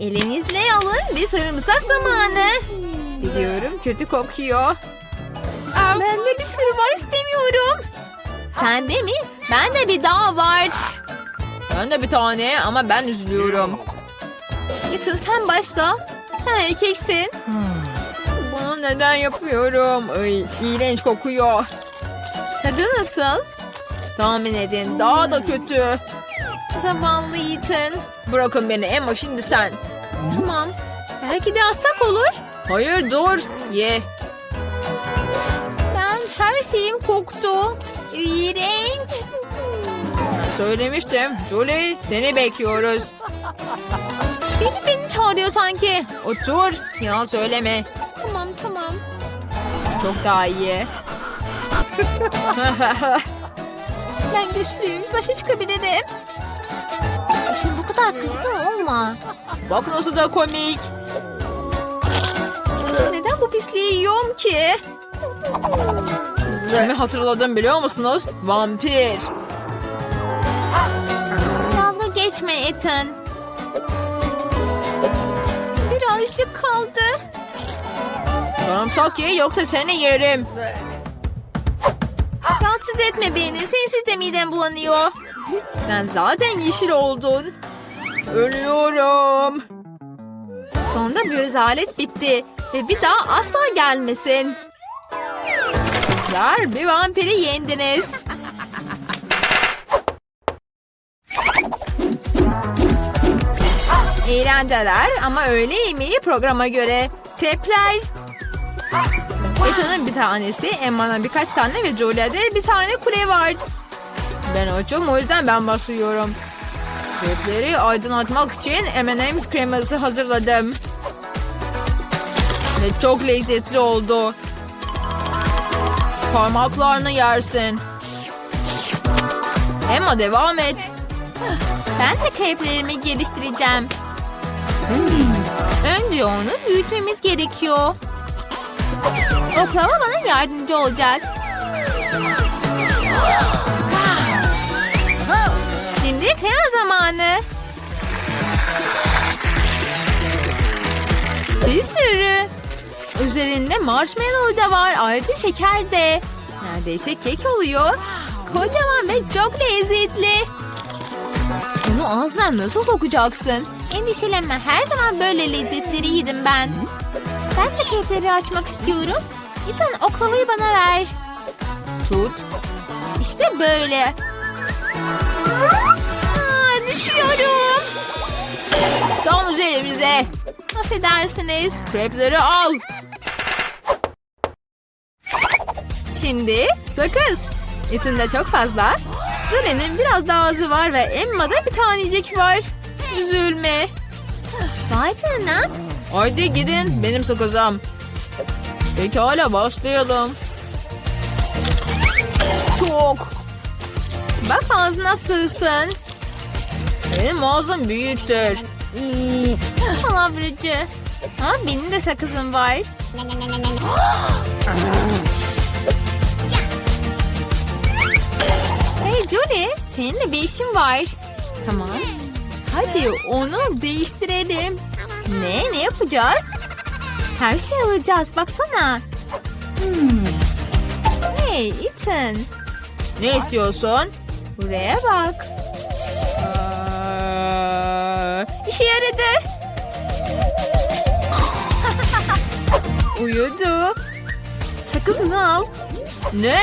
Elinizle alın bir sarımsak zamanı. Biliyorum kötü kokuyor. Bende bir sürü var istemiyorum. Sende mi? Bende bir daha var. Ben de bir tane ama ben üzülüyorum. Ethan sen başla. Sen erkeksin. Bunu neden yapıyorum? Ay, iğrenç kokuyor. Tadı nasıl? Tahmin edin daha da kötü. Zavallı Ethan. Bırakın beni Emma şimdi sen. Tamam. Belki de atsak olur. Hayır dur. Ye. Ben her şeyim koktu. İğrenç. Ben söylemiştim. Julie seni bekliyoruz. Biri beni çağırıyor sanki. Otur. Yalan söyleme. Tamam tamam. Çok daha iyi. ben güçlüyüm. Başa çıkabilirim. Bu kadar kızgın olma. Bak nasıl da komik. Neden bu pisliği yiyorum ki? Kimi hatırladım biliyor musunuz? Vampir. Dalga geçme Ethan. Birazcık kaldı. Sarımsak ye yoksa seni yerim. Rahatsız etme beni. Sensiz de midem bulanıyor. Sen zaten yeşil oldun. Ölüyorum. Sonunda bir rezalet bitti. Ve bir daha asla gelmesin. Kızlar bir vampiri yendiniz. Eğlenceler ama öğle yemeği programa göre. Krepler. Ethan'ın bir tanesi, Emma'nın birkaç tane ve Julia'da bir tane kule var. Ben açım o yüzden ben başlıyorum. Krepleri aydınlatmak için M&M's kreması hazırladım. Ve çok lezzetli oldu. Parmaklarını yersin. Emma devam et. Ben de kreplerimi geliştireceğim. Önce onu büyütmemiz gerekiyor. Oklava bana yardımcı olacak. Krema zamanı. Bir sürü. Üzerinde marshmallow da var. Ayrıca şeker de. Neredeyse kek oluyor. Kocaman ve çok lezzetli. Bunu ağzına nasıl sokacaksın? Endişelenme. Her zaman böyle lezzetleri yedim ben. Ben de kekleri açmak istiyorum. Ethan oklavayı bana ver. Tut. İşte böyle. Düşüyorum. Tam üzerimize. Affedersiniz. Krepleri al. Şimdi sakız. Etinde çok fazla. Julie'nin biraz daha azı var ve Emma'da bir tanecik var. Üzülme. Vay canına. Haydi gidin benim sakızım. Pekala başlayalım. Çok. Bak ağzına sığsın. Benim ağzım büyüktür. Palavracı. Ha, benim de sakızım var. Hey Julie, senin de bir işin var. Tamam. Hadi onu değiştirelim. Ne? Ne yapacağız? Her şey alacağız. Baksana. Hey Ethan. Ne istiyorsun? Buraya bak. İşe yaradı. Uyudu. Sakızını al. Ne?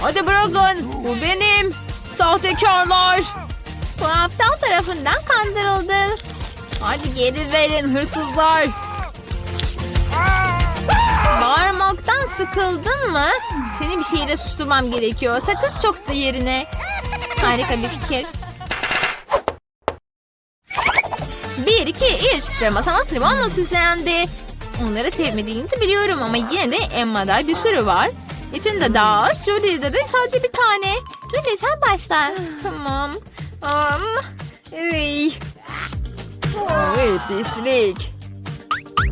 Hadi bırakın. Bu benim. Sahtekarlar. Bu aptal tarafından kandırıldı. Hadi geri verin hırsızlar. Bağırmaktan sıkıldın mı? Seni bir şeyle susturmam gerekiyor. Sakız çok da yerine. Harika bir fikir. Bir, iki, üç. Ve masamız limonla süslendi. Onları sevmediğinizi biliyorum ama yine de Emma'da bir sürü var. Ethan de daha az. Julie'de de sadece bir tane. Julie sen başla. tamam. Um, ey. Ay pislik.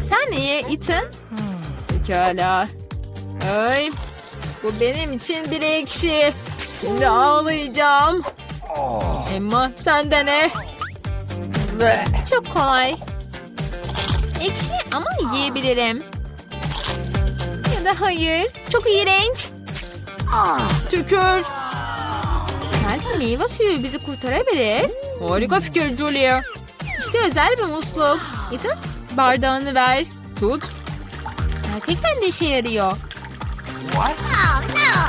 Sen niye Ethan? Pekala. Ay, bu benim için bir ekşi. Şimdi ağlayacağım. Emma sen de ne? Çok kolay. Ekşi ama yiyebilirim. Ya da hayır. Çok iğrenç. Tükür. Belki meyve suyu bizi kurtarabilir. Harika fikir Julia. İşte özel bir musluk. Ethan bardağını ver. Tut. Gerçekten de işe yarıyor.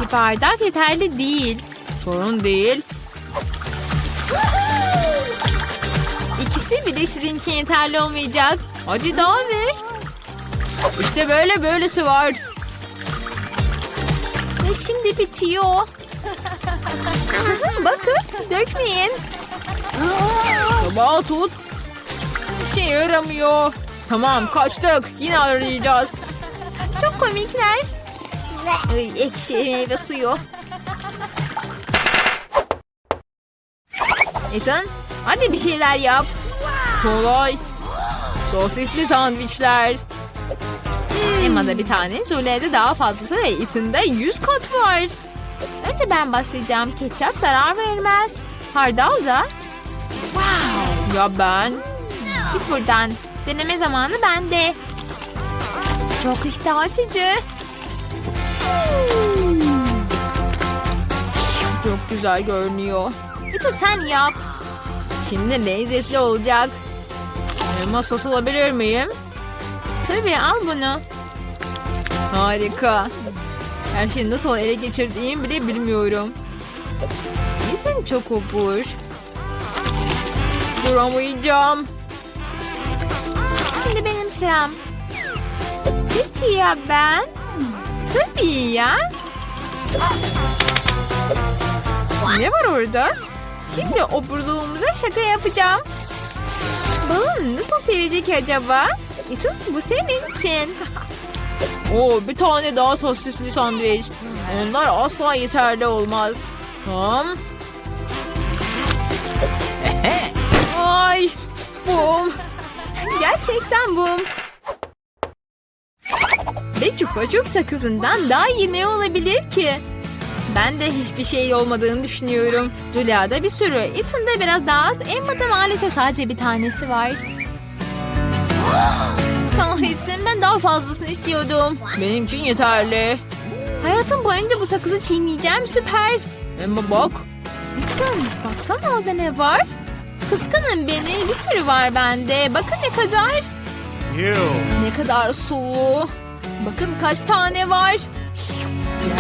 Bir bardak yeterli değil. Sorun değil. İkisi bir de sizinki yeterli olmayacak. Hadi daha ver. İşte böyle böylesi var. Ve şimdi bitiyor. Bakın dökmeyin. Tabağı tut. Bir şey yaramıyor. Tamam kaçtık. Yine arayacağız. Çok komikler. Ay, ekşi meyve suyu. Ethan hadi bir şeyler yap. Kolay. Sosisli sandviçler. Emma'da bir tane, Julia'da daha fazlası ve Ethan'da 100 kat var. Önce ben başlayacağım. Ketçap zarar vermez. Hardal da. Ya ben? Git buradan. Deneme zamanı bende. Çok iştah açıcı. Çok güzel görünüyor. Bir de sen yap. Şimdi lezzetli olacak. Elma sos alabilir miyim? Tabii al bunu. Harika. Her şeyi nasıl ele geçirdiğimi bile bilmiyorum. Ethan çok obur. Duramayacağım. Şimdi benim sıram. Peki ya ben? Tabii ya. Ne var orada? Şimdi oburluğumuza şaka yapacağım. Balon nasıl sevecek acaba? Ethan bu senin için. Oo, bir tane daha sosisli sandviç. Onlar asla yeterli olmaz. Tamam. Ay, bum. Gerçekten bu. Ve çupa çup sakızından daha iyi ne olabilir ki? Ben de hiçbir şey olmadığını düşünüyorum. Julia'da bir sürü, Ethan'da biraz daha az, Emma'da maalesef sadece bir tanesi var. Kahretsin ben daha fazlasını istiyordum. Benim için yeterli. Hayatım boyunca bu sakızı çiğneyeceğim süper. Ama bak. Ethan baksana orada ne var? Kıskanın beni bir sürü var bende. Bakın ne kadar. Ne kadar sulu. Bakın kaç tane var.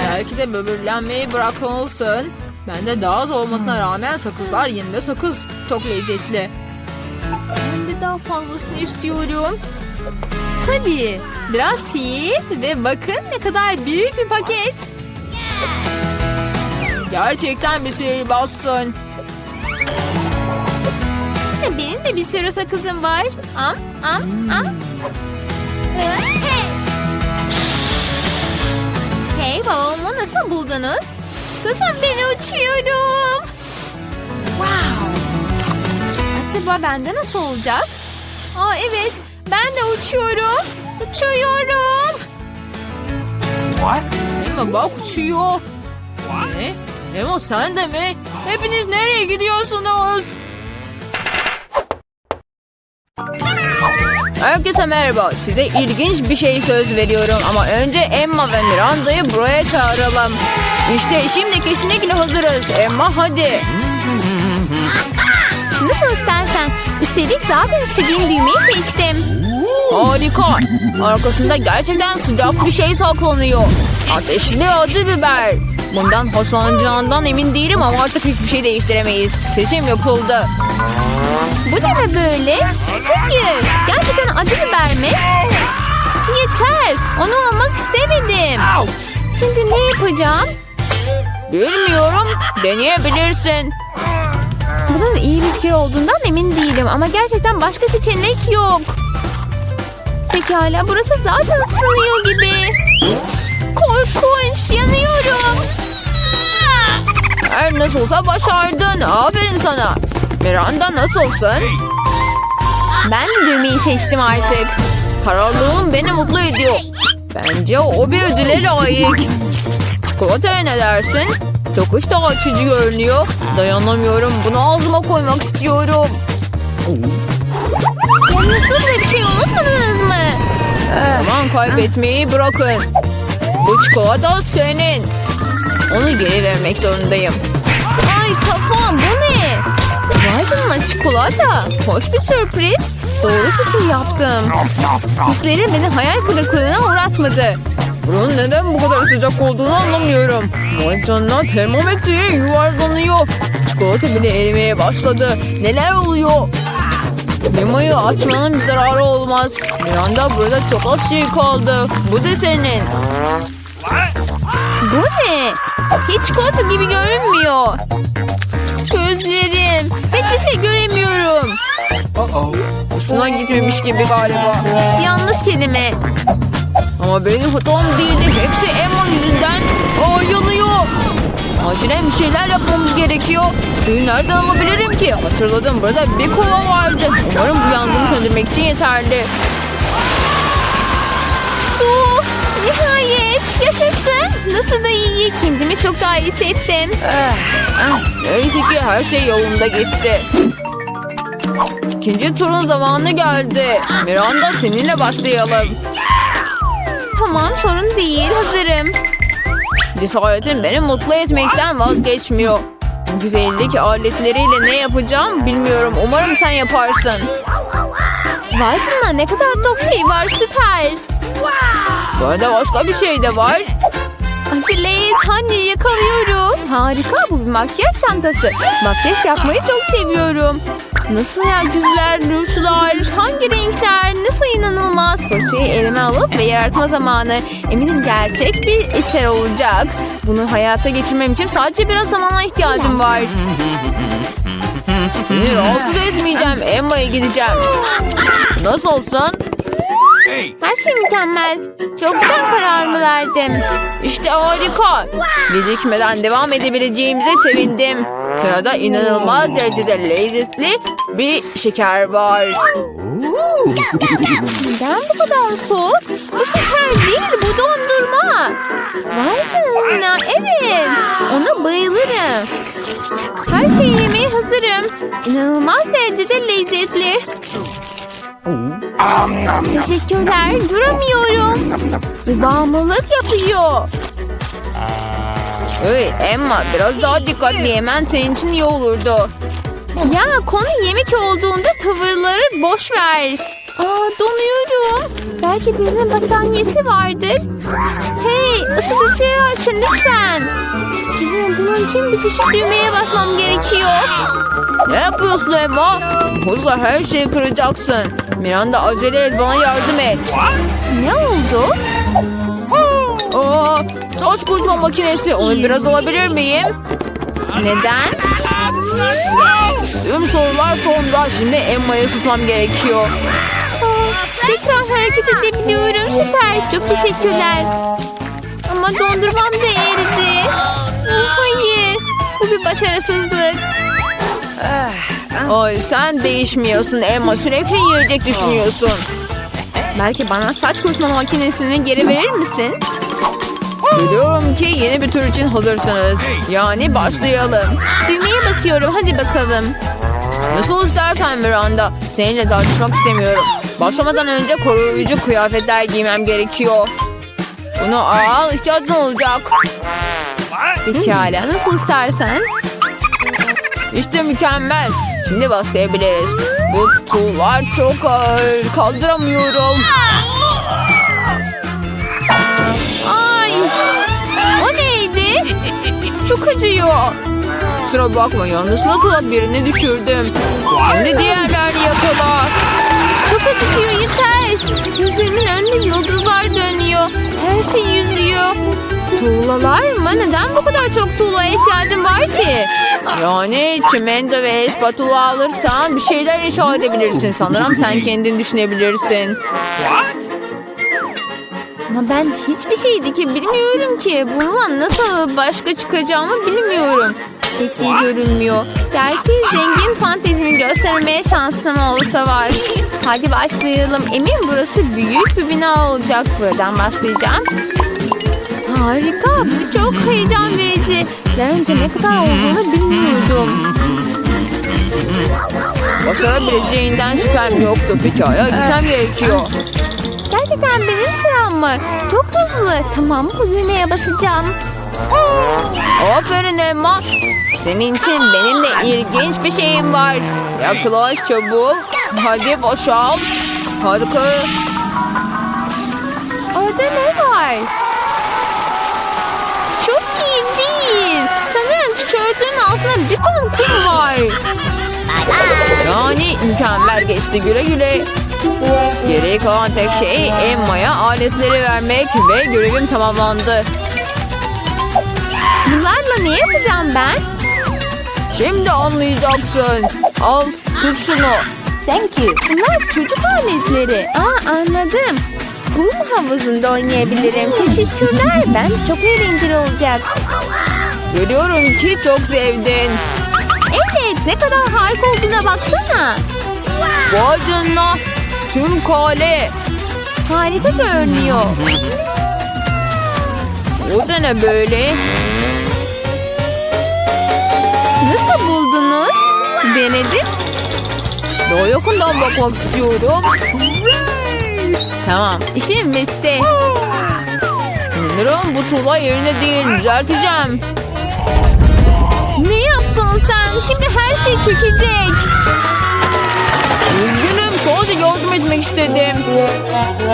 Belki de böbürlenmeyi bırakmalısın. Bende daha az olmasına rağmen sakızlar yine de sakız. Çok lezzetli. Ben de daha fazlasını istiyorum. Tabii. Biraz sil ve bakın ne kadar büyük bir paket. Gerçekten bir sihirbazsın. Şimdi benim de bir sürü sakızım var. Am, am, am. Hey babamı nasıl buldunuz? Tutun beni uçuyorum. Wow. Acaba bende nasıl olacak? Aa evet ben de uçuyorum. Uçuyorum. Emma bak uçuyor. Ne? Emma sen de mi? Hepiniz nereye gidiyorsunuz? Herkese merhaba. Size ilginç bir şey söz veriyorum ama önce Emma ve Miranda'yı buraya çağıralım. İşte şimdi kesinlikle hazırız. Emma hadi. Nasıl istersen. Üstelik zaten istediğim düğmeyi seçtim. Harika. Arkasında gerçekten sıcak bir şey saklanıyor. Ateşli acı biber. Bundan hoşlanacağından emin değilim ama artık hiçbir şey değiştiremeyiz. Seçim yapıldı. Bu ne be böyle? Hayır. Gerçekten acı biber mi? Yeter. Onu almak istemedim. Şimdi ne yapacağım? Bilmiyorum. Deneyebilirsin. Bunun iyi bir fikir olduğundan emin değilim ama gerçekten başka seçenek yok. Pekala burası zaten ısınıyor gibi. Korkunç yanıyorum. Her nasılsa başardın. Aferin sana. Miranda nasılsın? Ben düğmeyi seçtim artık. Kararlılığım beni mutlu ediyor. Bence o bir ödüle layık. Çikolataya ne dersin? Çok iştah açıcı görünüyor. Dayanamıyorum. Bunu ağzıma koymak istiyorum. Yanlışlıkla bir şey unutmadınız mı? kaybetmeyi bırakın. Bu çikolata senin. Onu geri vermek zorundayım. Ay kafam bu ne? Vay canına çikolata. Hoş bir sürpriz. Doğru seçim yaptım. Hislerim beni hayal kırıklığına uğratmadı. Bunun neden bu kadar sıcak olduğunu anlamıyorum. Vay canına termometreye yuvarlanıyor. Çikolata bile erimeye başladı. Neler oluyor? Limayı açmanın bir zararı olmaz. Miranda burada çok az şey kaldı. Bu da senin. Bu ne? Hiç çikolata gibi görünmüyor. Gözlerim. Hiçbir şey göremiyorum. Hoşuna gitmemiş gibi galiba. Yanlış kelime. Ama benim hatam değildi. Hepsi Emma yüzünden. Aa yanıyor. Acilen bir şeyler yapmamız gerekiyor. Suyu nereden alabilirim ki? Hatırladım burada bir kova vardı. Umarım bu yangını söndürmek için yeterli. Nasıl da iyi. Kendimi çok daha iyi hissettim. Neyse ki her şey yolunda gitti. İkinci turun zamanı geldi. Miranda seninle başlayalım. Tamam sorun değil. Hazırım. Cesaretin beni mutlu etmekten vazgeçmiyor. Güzellik aletleriyle ne yapacağım bilmiyorum. Umarım sen yaparsın. Vay canına ne kadar çok şey var. Süper. Bu arada başka bir şey de var. Et. Hani yakalıyorum. Harika bu bir makyaj çantası. Makyaj yapmayı çok seviyorum. Nasıl ya güzeller, rujlar, hangi renkler, nasıl inanılmaz. Fırçayı elime alıp ve yaratma zamanı. Eminim gerçek bir eser olacak. Bunu hayata geçirmem için sadece biraz zamana ihtiyacım var. Seni rahatsız etmeyeceğim. Emma'ya gideceğim. Nasılsın? Her şey mükemmel. Çok güzel kararımı verdim. İşte harika. Gecikmeden devam edebileceğimize sevindim. Sırada inanılmaz derecede lezzetli bir şeker var. Neden bu kadar soğuk? Bu şeker değil, bu dondurma. Vay canına, evet. Ona bayılırım. Her şeyi yemeye hazırım. İnanılmaz derecede lezzetli. Teşekkürler, duramıyorum. Bu bağımlılık yapıyor. Hey Emma biraz daha dikkatli yemen senin için iyi olurdu. Ya konu yemek olduğunda tavırları boş ver. Aa donuyorum. Belki birinin battaniyesi vardır. Hey ısıtıcıyı açın lütfen. Benim bunun için bir çeşit düğmeye basmam gerekiyor. Ne yapıyorsun Emma? Hızla her şeyi kıracaksın. Miranda acele et bana yardım et. Ne oldu? Aa, saç kurutma makinesi onu biraz alabilir miyim? Neden? Tüm sorular sonra şimdi Emma'yı tutmam gerekiyor. Tekrar hareket edebiliyorum. Süper. Çok teşekkürler. Ama dondurmam da eridi. Hayır. Bu bir başarısızlık. Ay sen değişmiyorsun Emma sürekli yiyecek düşünüyorsun. Belki bana saç kurutma makinesini geri verir misin? Biliyorum ki yeni bir tur için hazırsınız. Yani başlayalım. Düğmeye basıyorum. Hadi bakalım. Nasıl istersen Miranda. Seninle tartışmak istemiyorum. Başlamadan önce koruyucu kıyafetler giymem gerekiyor. Bunu al ihtiyacın olacak. Pekala. Nasıl istersen. İşte mükemmel. Şimdi başlayabiliriz. Bu tuğlar çok ağır. Kaldıramıyorum. Ay. O neydi? Çok acıyor. Kusura bakma yanlışlıkla birini düşürdüm. Şimdi diğerlerini yakala. Çok acıtıyor yeter. Gözlerimin önünde yıldızlar dönüyor. Her şey yüzüyor. Tuğlalar mı? Neden bu kadar çok tuğlaya ihtiyacım var ki? Yani çimento ve spatula alırsan bir şeyler inşa edebilirsin. Sanırım sen kendin düşünebilirsin. Ama ben hiçbir şey diki bilmiyorum ki. Bununla nasıl başka çıkacağımı bilmiyorum. Pek iyi görünmüyor. Gerçi zengin fantezimi göstermeye şansım olsa var. Hadi başlayalım. Emin burası büyük bir bina olacak. Buradan başlayacağım. Harika. Bu çok heyecan verici. Daha önce ne kadar olduğunu bilmiyordum. Başarabileceğinden şüphem yoktu. Pekala gitmem gerekiyor. Gerçekten benim sıram mı? Çok hızlı. Tamam bu düğmeye basacağım. Aferin Emma. Senin için benim de ilginç bir şeyim var. Yaklaş çabuk. Hadi boşalt. Harika. Orada ne var? Çok iyi değil. Sanırım tişörtünün altında bir ton kum var. Yani mükemmel geçti güle güle. Geriye kalan tek şey Emma'ya aletleri vermek ve görevim tamamlandı. Bunlarla ne yapacağım ben? Şimdi anlayacaksın. Al tut şunu. Thank you. Bunlar çocuk aletleri. Aa anladım. Kum havuzunda oynayabilirim. Teşekkürler. Ben çok eğlenceli olacak. Görüyorum ki çok sevdin. Evet ne kadar harika olduğuna baksana. Vay canına. Tüm kale. Harika görünüyor. O da ne böyle? Denedim. Daha yakından bakmak istiyorum. Tamam işim bitti. Sanırım bu tuğla yerine değil. Düzelteceğim. Ne yaptın sen? Şimdi her şey çökecek. Üzgünüm. Sadece yardım etmek istedim.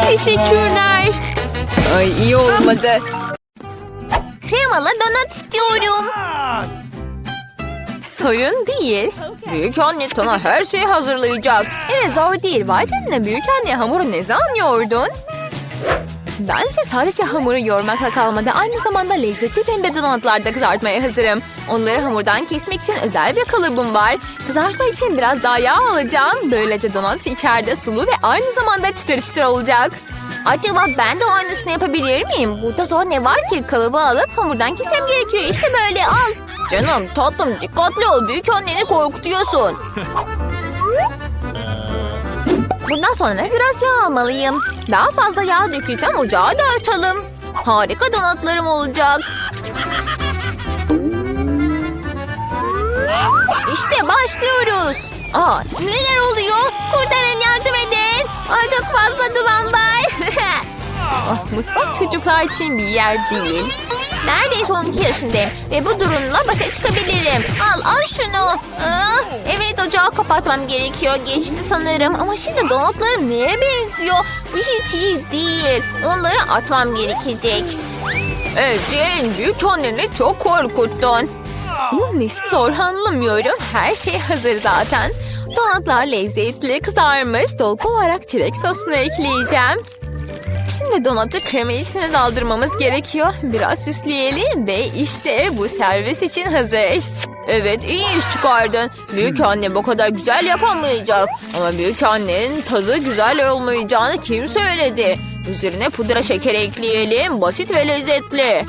Teşekkürler. Ay iyi olmadı. Kremalı donat istiyorum. Sorun değil. Büyük anne sana her şeyi hazırlayacak. Evet zor değil. Vay canına büyük anne hamuru ne zaman yoğurdun? Ben ise sadece hamuru yoğurmakla kalmadı. Aynı zamanda lezzetli pembe donatlar da kızartmaya hazırım. Onları hamurdan kesmek için özel bir kalıbım var. Kızartma için biraz daha yağ alacağım. Böylece donat içeride sulu ve aynı zamanda çıtır çıtır olacak. Acaba ben de o aynısını yapabilir miyim? Burada zor ne var ki? Kalıbı alıp hamurdan kesmem gerekiyor. İşte böyle al. Canım tatlım dikkatli ol. Büyük anneni korkutuyorsun. Bundan sonra biraz yağ almalıyım. Daha fazla yağ dökeceğim ocağı da açalım. Harika donatlarım olacak. İşte başlıyoruz. Aa, neler oluyor? Kurtarın yardım edin. Aa, çok fazla duman var. ah, mutfak çocuklar için bir yer değil. Neredeyse 12 yaşındayım ve bu durumla başa çıkabilirim. Al al şunu. Aa, evet ocağı kapatmam gerekiyor. Geçti sanırım ama şimdi donatlarım neye benziyor? Bu hiç iyi değil. Onları atmam gerekecek. Jane büyük anneni çok korkuttun. Bunun nesi zor anlamıyorum. Her şey hazır zaten. Donatlar lezzetli kızarmış. Dolgu olarak çilek sosunu ekleyeceğim. Şimdi donatı krema içine daldırmamız gerekiyor. Biraz süsleyelim ve işte bu servis için hazır. Evet iyi iş çıkardın. Büyük anne bu kadar güzel yapamayacak. Ama büyük annenin tadı güzel olmayacağını kim söyledi? Üzerine pudra şeker ekleyelim. Basit ve lezzetli.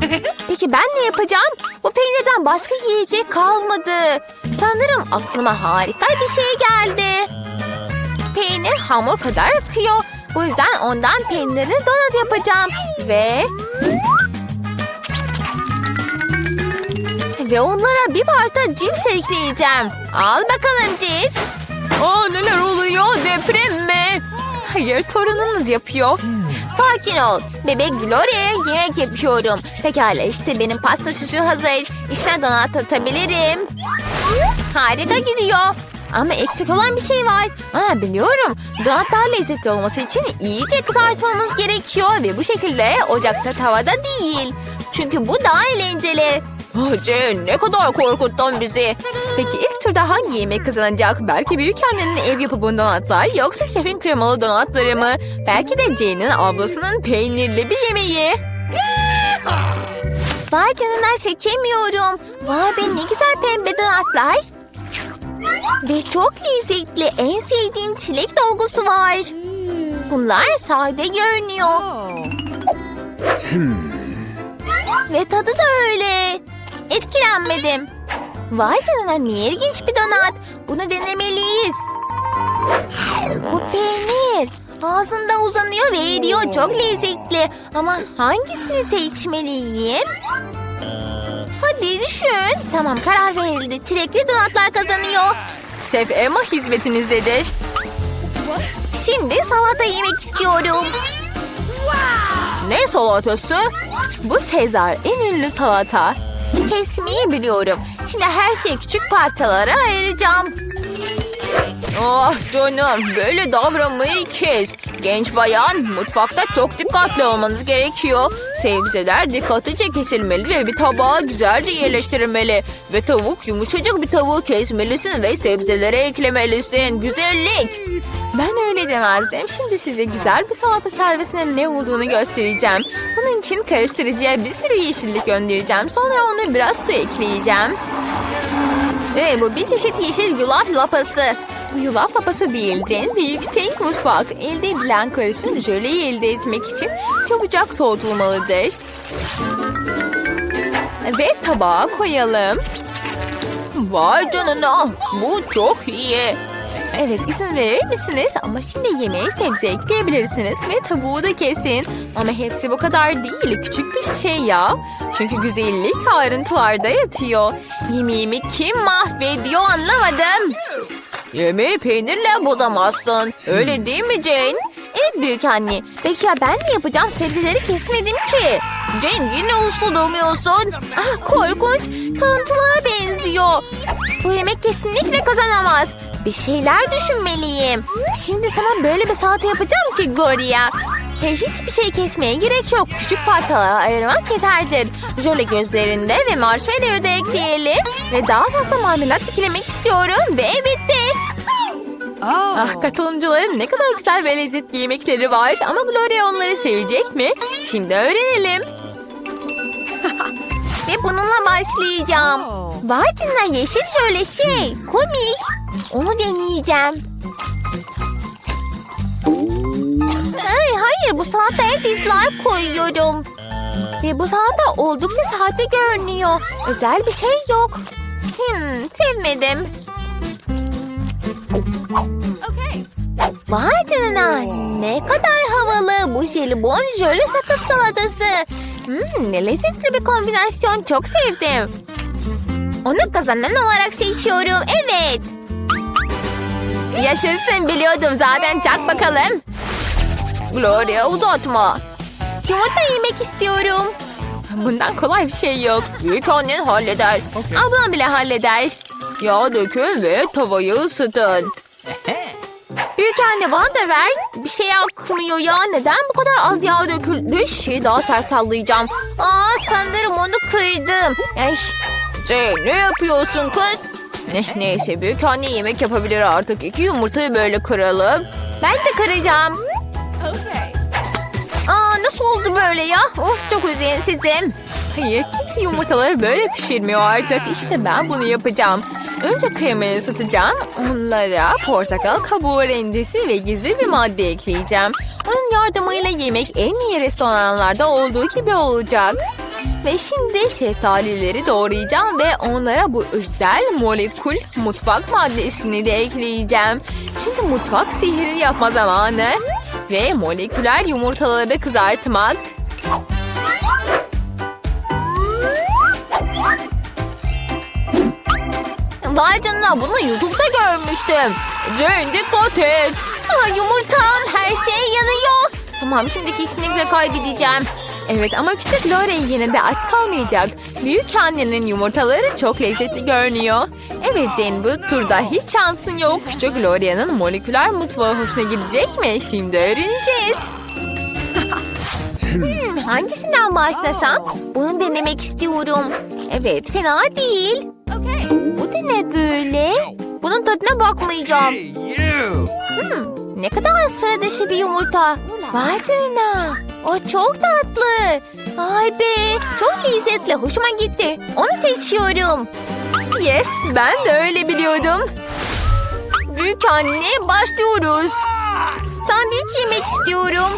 Peki ben ne yapacağım? Bu peynirden başka yiyecek kalmadı. Sanırım aklıma harika bir şey geldi. Peynir hamur kadar akıyor. Bu yüzden ondan peynirli donat yapacağım. Ve... Ve onlara bir parça cips ekleyeceğim. Al bakalım cips. Aa neler oluyor? Deprem mi? Hayır torununuz yapıyor. Sakin ol. Bebek Gloria'ya yemek yapıyorum. Pekala işte benim pasta süsü hazır. İçine donat atabilirim. Harika gidiyor. Ama eksik olan bir şey var. Aa, biliyorum. Donat daha lezzetli olması için iyice kızartmamız gerekiyor. Ve bu şekilde ocakta tavada değil. Çünkü bu daha eğlenceli. Ah Jane ne kadar korkuttun bizi. Peki ilk turda hangi yemek kazanacak? Belki büyük annenin ev yapımı donatlar yoksa şefin kremalı donatları mı? Belki de Jane'in ablasının peynirli bir yemeği. Vay canına seçemiyorum. Vay be ne güzel pembe donatlar. Ve çok lezzetli. En sevdiğim çilek dolgusu var. Bunlar sade görünüyor. Ve tadı da öyle. Etkilenmedim. Vay canına ne ilginç bir donat. Bunu denemeliyiz. Bu peynir. Ağzında uzanıyor ve eriyor. Çok lezzetli. Ama hangisini seçmeliyim? Hadi düşün. Tamam karar verildi. Çilekli donatlar kazanıyor. Şef Emma hizmetinizdedir. Şimdi salata yemek istiyorum. Ne salatası? Bu Sezar en ünlü salata. Kesmeyi biliyorum. Şimdi her şeyi küçük parçalara ayıracağım. Ah canım böyle davranmayı kes. Genç bayan mutfakta çok dikkatli olmanız gerekiyor. Sebzeler dikkatlice kesilmeli ve bir tabağa güzelce yerleştirilmeli. Ve tavuk yumuşacık bir tavuğu kesmelisin ve sebzelere eklemelisin. Güzellik. Ben öyle demezdim. Şimdi size güzel bir salata servisinin ne olduğunu göstereceğim. Bunun için karıştırıcıya bir sürü yeşillik göndereceğim. Sonra ona biraz su ekleyeceğim. Ve bu bir çeşit yeşil yulaf lapası. Bu yulaf lapası değil Jen ve yüksek mutfak. Elde edilen karışım jöleyi elde etmek için çabucak soğutulmalıdır. Ve tabağa koyalım. Vay canına bu çok iyi. Evet izin verir misiniz? Ama şimdi yemeğe sebze ekleyebilirsiniz ve tavuğu da kesin. Ama hepsi bu kadar değil. Küçük bir şey ya. Çünkü güzellik ayrıntılarda yatıyor. Yemeğimi kim mahvediyor anlamadım. Yemeği peynirle bozamazsın. Öyle değil mi Jane? Evet büyük anne. Peki ya ben ne yapacağım? Sebzeleri kesmedim ki. Jane yine uslu durmuyorsun. Ah korkunç. Kalıntılara benziyor. Bu yemek kesinlikle kazanamaz. Bir şeyler düşünmeliyim. Şimdi sana böyle bir salata yapacağım ki Gloria. Ve hiçbir şey kesmeye gerek yok. Küçük parçalara ayırmak yeterlidir. Jöle gözlerinde ve marshmallow'u da ekleyelim. Ve daha fazla marmelat eklemek istiyorum. Ve bitti. Ah katılımcıların ne kadar güzel ve lezzetli yemekleri var. Ama Gloria onları sevecek mi? Şimdi öğrenelim. Ve bununla başlayacağım. Vay canına yeşil şöyle şey. Komik. Onu deneyeceğim. Ay, hayır bu salataya dislike koyuyorum. Ve bu salata oldukça sahte görünüyor. Özel bir şey yok. Hmm, sevmedim. Vay canına ne kadar havalı bu jelibon jöle sakız salatası. Hmm, ne lezzetli bir kombinasyon çok sevdim. Onu kazanan olarak seçiyorum evet. Yaşasın biliyordum zaten çak bakalım. Gloria uzatma. Yumurta yemek istiyorum. Bundan kolay bir şey yok. Büyük annen halleder. Ablam bile halleder. Yağ dökün ve tavayı ısıtın. Büyük anne bana da ver. Bir şey akmıyor ya. Neden bu kadar az yağ döküldü? Şeyi daha sert sallayacağım. Aa sanırım onu kırdım. Ay, Jane ne yapıyorsun kız? Ne, neyse büyük anne yemek yapabilir artık. İki yumurtayı böyle kıralım. ben de kıracağım. Aa nasıl oldu böyle ya? Of çok üzüntüsüzüm. Hayır kimse yumurtaları böyle pişirmiyor artık. İşte ben bunu yapacağım. Önce kremayı ısıtacağım. Onlara portakal kabuğu rendesi ve gizli bir madde ekleyeceğim. Onun yardımıyla yemek en iyi restoranlarda olduğu gibi olacak. Ve şimdi şeftalileri doğrayacağım ve onlara bu özel molekül mutfak maddesini de ekleyeceğim. Şimdi mutfak sihrini yapma zamanı. Ve moleküler yumurtaları kızartmak. Vay canına bunu YouTube'da görmüştüm. Jane dikkat et. Aa, yumurtam her şey yanıyor. Tamam şimdi kesinlikle kaybedeceğim. Evet ama küçük Lore yine de aç kalmayacak. Büyük annenin yumurtaları çok lezzetli görünüyor. Evet Jane bu turda hiç şansın yok. Küçük Lore'nin moleküler mutfağı hoşuna gidecek mi? Şimdi öğreneceğiz. Hmm, hangisinden başlasam? Bunu denemek istiyorum. Evet fena değil. Bu da ne böyle? Bunun tadına bakmayacağım. Hmm, ne kadar sıra dışı bir yumurta. Vay canına. O çok tatlı. Ay be çok lezzetli. Hoşuma gitti. Onu seçiyorum. Yes ben de öyle biliyordum. Büyük anne başlıyoruz. Sandviç yemek istiyorum.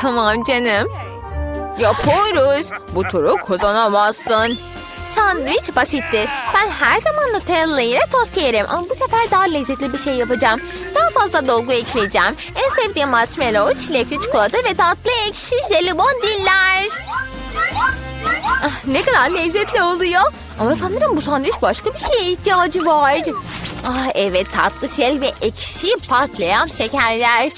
Tamam canım. Yaparız. Bu turu kazanamazsın. Sandviç basittir. Ben her zaman Nutella ile tost yerim ama bu sefer daha lezzetli bir şey yapacağım. Daha fazla dolgu ekleyeceğim. En sevdiğim marshmallow, çilekli çikolata ve tatlı ekşi jelibon diller. Ah, ne kadar lezzetli oluyor. Ama sanırım bu sandviç başka bir şeye ihtiyacı var. Ah evet tatlı şel ve ekşi patlayan şekerler.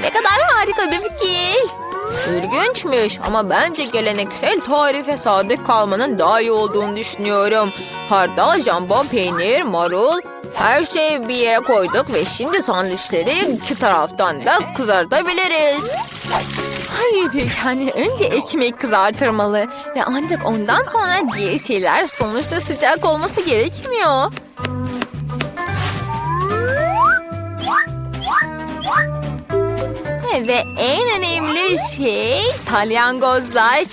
Ne kadar harika bir fikir. İlginçmiş ama bence geleneksel tarife sadık kalmanın daha iyi olduğunu düşünüyorum. Hardal, jambon, peynir, marul her şeyi bir yere koyduk ve şimdi sandviçleri iki taraftan da kızartabiliriz. Hayır anne önce ekmek kızartılmalı. Ve ancak ondan sonra diğer şeyler sonuçta sıcak olması gerekmiyor. Ve en önemli şey salyangozlar.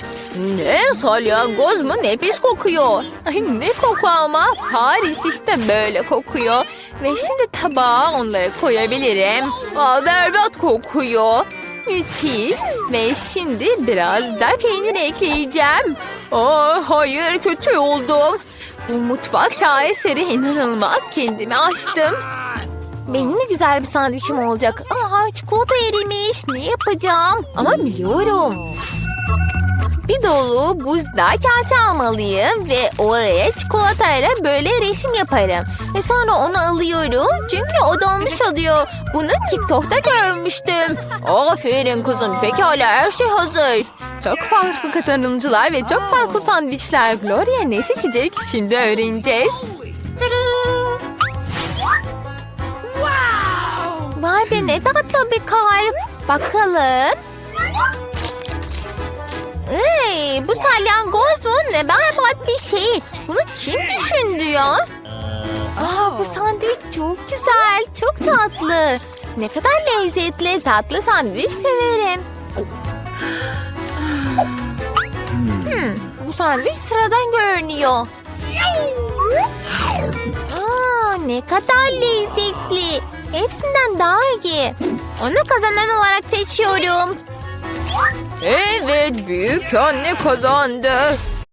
Ne salyangoz mu nefis kokuyor. Ay ne koku ama. Paris işte böyle kokuyor. Ve şimdi tabağa onları koyabilirim. Aa, berbat kokuyor. Müthiş. Ve şimdi biraz da peynir ekleyeceğim. Aa, hayır kötü oldum. Bu mutfak şaheseri inanılmaz kendimi açtım. Benim de güzel bir sandviçim olacak. Aa çikolata erimiş. Ne yapacağım? Ama biliyorum. Bir dolu buzda kase almalıyım ve oraya çikolatayla böyle resim yaparım. Ve sonra onu alıyorum çünkü o dolmuş oluyor. Bunu TikTok'ta görmüştüm. Aferin kızım pekala her şey hazır. Çok farklı katılımcılar ve çok farklı sandviçler. Gloria ne seçecek? Şimdi öğreneceğiz. Vay ne tatlı bir kalp. Bakalım. Ey, bu salyangoz mu? Ne berbat bir şey. Bunu kim düşündü ya? Aa, bu sandviç çok güzel, çok tatlı. Ne kadar lezzetli, tatlı sandviç severim. Hmm, bu sandviç sıradan görünüyor. Aa, ne kadar lezzetli. Hepsinden daha iyi. Onu kazanan olarak seçiyorum. Evet büyük anne kazandı.